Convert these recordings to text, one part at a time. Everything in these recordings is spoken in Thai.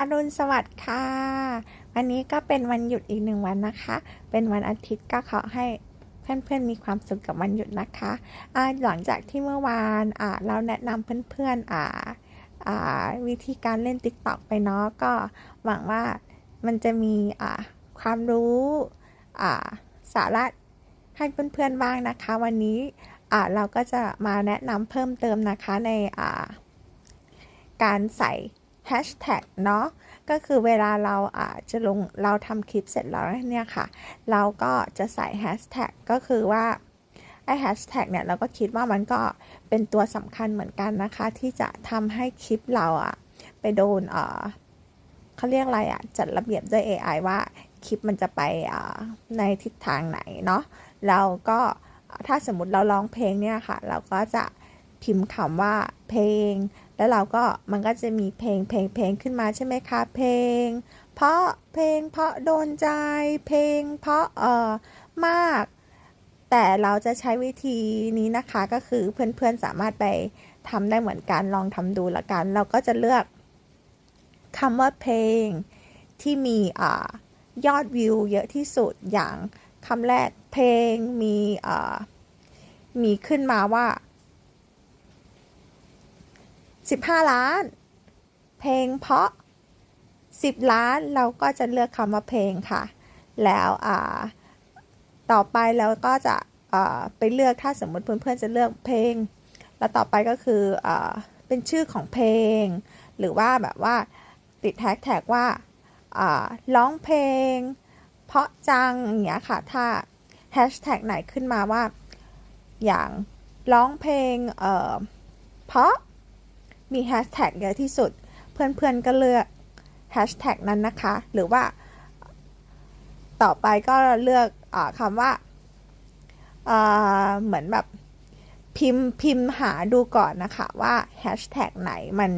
อรุณสวัสดิ์ค่ะ วันนี้ก็เป็นวันหยุดอีกหนึ่งวันนะคะ เป็นวันอาทิตย์ก็ขอให้เพื่อนๆมีความสุขกับวันหยุดนะคะอ่าหลังจากที่เมื่อวานเราแนะนำเพื่อนๆวิธีการเล่น TikTok ไปเนาะก็หวังว่ามันจะมีอ่าความรู้สาระให้เพื่อนๆบ้างนะคะ วันนี้เราก็จะมาแนะนำเพิ่มเติมนะคะในการใส่ แฮชแท็กเนาะก็คือเวลาเราอาจจะลงเราทำคลิปเสร็จแล้วเนี่ยค่ะ เราก็จะใส่แฮชแท็กก็คือว่าไอแฮชแท็กเนี่ยเราก็คิดว่ามันก็เป็นตัวสำคัญเหมือนกันนะคะ ที่จะทำให้คลิปเราอะไปโดนเออเขาเรียกอะไรอะจัดระเบียบด้วย AI ว่าคลิปมันจะไปอ่าในทิศทางไหนเนาะเราก็ถ้าสมมติเราร้องเพลงเนี่ยค่ะ เราก็จะพิมพ์คำว่าเพลง แล้วเราก็มันก็จะมีเพลงเพลงเพลงขึ้นมาใช่ไหมคะ เพลง เพราะเพลงเพราะโดนใจ เพลงเพราะเออมาก แต่เราจะใช้วิธีนี้นะคะก็คือเพื่อนๆสามารถไปทำได้เหมือนกันลองทำดูละกัน เราก็จะเลือกคำว่าเพลงที่มีอ่ายอดวิวเยอะที่สุดอย่างคำแรกเพลงมีอ่ามีขึ้นมาว่า 15 ล้าน เพลงเพราะ 10 ล้านเราก็จะเลือกคำว่าเพลงค่ะ แล้วต่อไปเราก็จะไปเลือกถ้าสมมติเพื่อนๆจะเลือกเพลง แล้วต่อไปก็คืออเป็นชื่อของเพลง หรือว่าแบบว่าติดแท็กแท็กว่าร้องเพลง เพราะจังอย่างเงี้ยค่ะ ถ้าแฮชแท็กไหนขึ้นมาว่า อย่างร้องเพลงเพราะ มีแฮชแท็กเยอะที่สุด เพื่อนๆก็เลือกแฮชแท็กนั้นนะคะ หรือว่า ต่อไปก็เลือกอคำว่าเหมือนแบบพิมพ์พิมพ์หาดูก่อนนะคะว่าแฮชแท็กไหนมัน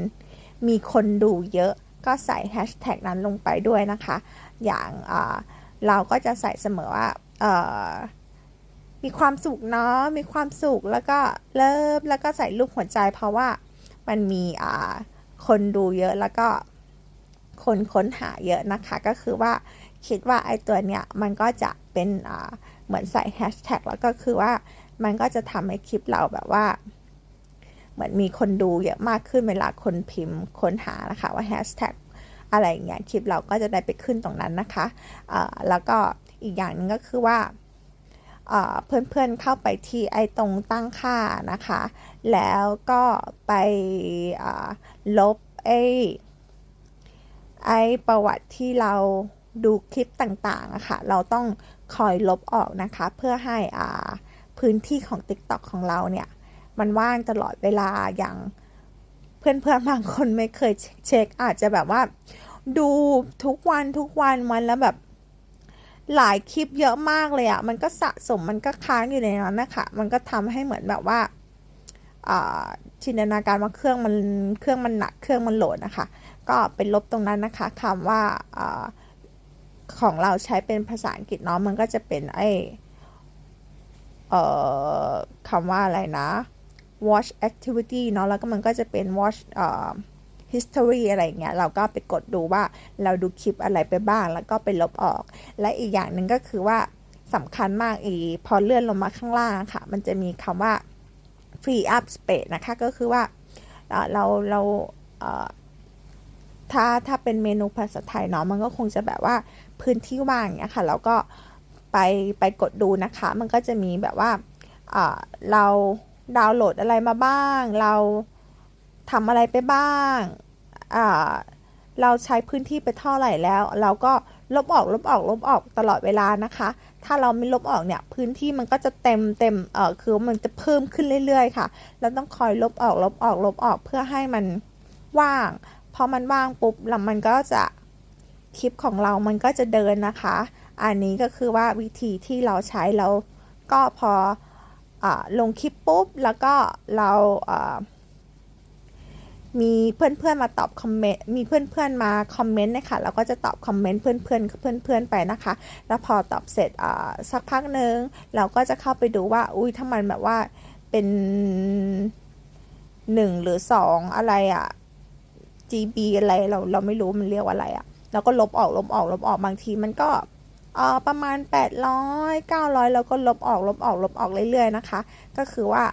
มีคนดูเยอะก็ใส่แฮชแท็กนั้นลงไปด้วยนะคะ อย่างเราก็จะใส่เสมอว่ามีความสุขเนาะ มีความสุขแล้วก็เริ่มแล้วก็ใส่รูปหัวใจเพราะว่า มันมีคนดูเยอะแล้วก็คนค้นหาเยอะนะคะ ก็คือว่าคิดว่าไอตัวเนี้ยมันก็จะเป็นเหมือนใส่แฮชแท็กแล้วก็คือว่ามันก็จะทำให้คลิปเราแบบว่า เหมือนมีคนดูเยอะมากขึ้นเวลาคนพิมพ์ค้นหานะคะว่าแฮชแท็กอะไรเงี้ยคลิปเราก็จะได้ไปขึ้นตรงนั้นนะคะะแล้วก็อีกอย่างนึงก็คือว่า เพื่อนๆเข้าไปที่ไอตรงตั้งค่านะคะ แล้วก็ไปลบไอไอประวัติที่เราดูคลิปต่างๆอะคะ่ะ เราต้องคอยลบออกนะคะ เพื่อให้อ่าพื้นที่ของ TikTok ของเราเนี่ย มันว่างตลอดเวลาอย่างเพื่อนๆบางคนไม่เคยเช็คอาจจะแบบว่า ดูทุกวันทุกวันวันแล้วแบบ หลายคลิปเยอะมากเลยอะ่ะ มันก็สะสมมันก็ค้างอยู่ในนั้นนะคะ มันก็ทำให้เหมือนแบบว่าจินตนาการว่าเครื่องมันเครื่องมันหนักเครื่องมันโหลดนะคะ ก็เป็นลบตรงนั้นนะคะคำว่าอของเราใช้เป็นภาษาอังกฤษเนาะมันก็จะเป็นไอเอ่อคำว่าอะไรนะ watch activity เนาะแล้วก็มันก็จะเป็น watch เอ่อ history อะไรเงี้ยเราก็ไปกดดูว่าเราดูคลิปอะไรไปบ้าง แล้วก็ไปลบออก และอีกอย่างหนึ่งก็คือว่าสำคัญมากอีพอเลื่อนลงมาข้างล่างค่ะ มันจะมีคำว่า free up space นะคะ ก็คือว่าเราเราถ้าถ้าเป็นเมนูภาษาไทยเนาะมันก็คงจะแบบว่าพื้นที่ว่างเนี้ยค่ะ แล้วก็ไปไปกดดูนะคะ มันก็จะมีแบบว่าเราดาวน์โหลดอะไรมาบ้าง เรา ทำอะไรไปบ้างเราใช้พื้นที่ไปเท่าไหร่แล้ว เราก็ลบออกลบออกลบออกตลอดเวลานะคะ ถ้าเราไม่ลบออกเนี่ยพื้นที่มันก็จะเต็มเต็มเออคือมันจะเพิ่มขึ้นเรื่อยๆ ค่ะ เราต้องคอยลบออกลบออกลบออกเพื่อให้มันว่าง พอมันว่างปุ๊บแล้วมันก็จะคลิปของเรามันก็จะเดินนะคะ อันนี้ก็คือว่าวิธีที่เราใช้แล้วก็พออลงคลิปปุ๊บแล้วก็เรา มีเพื่อนๆมาตอบคอมเมนต์มีเพื่อนๆมาคอมเมนต์นะคะเราก็จะตอบคอมเมนต์เพื่อนๆเพื่อนๆไปนะคะ แล้วพอตอบเสร็จอ่าสักพักหนึ่งเราก็จะเข้าไปดูว่าอุ้ยถ้ามันแบบว่าเป็นหนึ่งหรือสองอะไรอะ่ะ GB อะไรเราเราไม่รู้มันเรียกว่าอะไรอะแล้วก็ลบออกลบออกลบออกบางทีมันก็ออประมาณ 800 900 แล้วก็ลบออกลบออกลบออกเรื่อยๆนะคะ ก็คือว่า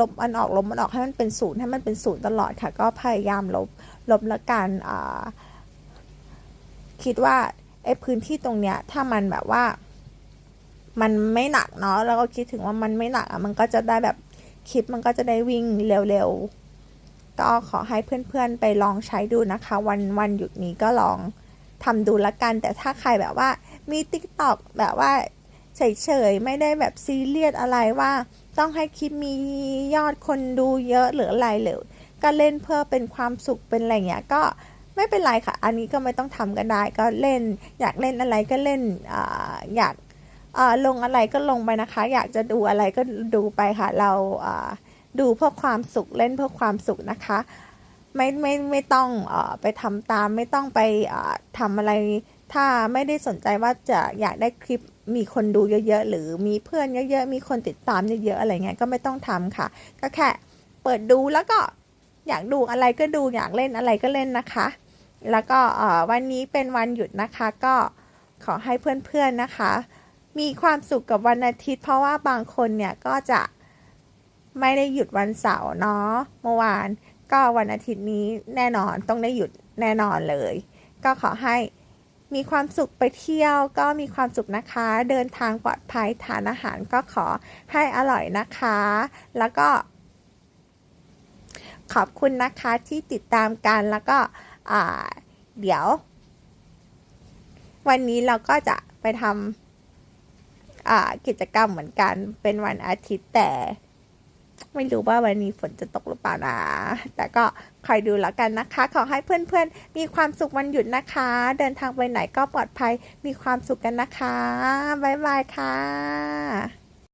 ลบมันออกลบมันออกให้มันเป็นศูนย์ให้มันเป็นศูนย์ตลอดค่ะ ก็พยายามลบลบละกันคิดว่าไอ้พื้นที่ตรงเนี้ยถ้ามันแบบว่า มันไม่หนักเนาะแล้วก็คิดถึงว่ามันไม่หนักอะมันก็จะได้แบบคลิปมันก็จะได้วิ่งเร็วๆ ก็ขอให้เพื่อนๆไปลองใช้ดูนะคะ วันวันหยุดนี้ก็ลองทำดูละกัน แต่ถ้าใครแบบว่ามี t ิ k t o k แบบว่าเฉยๆ ไม่ได้แบบซีเรียสอะไรว่า ต้องให้คลิปมียอดคนดูเยอะหรืออะไรหรือก็เล่นเพื่อเป็นความสุขเป็นอะไรเงี้ยก็ไม่เป็นไรค่ะ อันนี้ก็ไม่ต้องทำกันได้ ก็เล่น อยากเล่นอะไรก็เล่นออยากลงอะไรก็ลงไปนะคะ อยากจะดูอะไรก็ดูไปค่ะ เราดูเพื่อความสุขเล่นเพื่อความสุขนะคะ ไม่ไม่ไม่ต้องอไปทำตาม ไม่ต้องไปทำอะไร ถ้าไม่ได้สนใจว่าจะอยากได้คลิปมีคนดูเยอะๆ หรือมีเพื่อนเยอะๆ มีคนติดตามเยอะๆ อะไรเงี้ย ก็ไม่ต้องทำค่ะ ก็แค่เปิดดูแล้วก็อยากดูอะไรก็ดูอยากเล่นอะไรก็เล่นนะคะ แล้วก็วันนี้เป็นวันหยุดนะคะ ก็ขอให้เพื่อนๆนะคะ มีความสุขกับวันอาทิตย์ เพราะว่าบางคนเนี่ยก็จะไม่ได้หยุดวันเสาร์เนาะ เมื่อวานก็วันอาทิตย์นี้แน่นอนต้องได้หยุดแน่นอนเลย ก็ขอให้ มีความสุขไปเที่ยวก็มีความสุขนะคะ เดินทางปลอดภัยทานอาหารก็ขอให้อร่อยนะคะ แล้วก็ ขอบคุณนะคะที่ติดตามกันแล้วก็เดี๋ยว วันนี้เราก็จะไปทำกิจกรรมเหมือนกันเป็นวันอาทิตย์แต่ ไม่รู้ว่าวันนี้ฝนจะตกหรือเปล่านะ แต่ก็คอยดูแล้วกันนะคะ ขอให้เพื่อนๆ มีความสุขวันหยุดนะคะ เดินทางไปไหนก็ปลอดภัย มีความสุขกันนะคะ บ๊ายบายค่ะ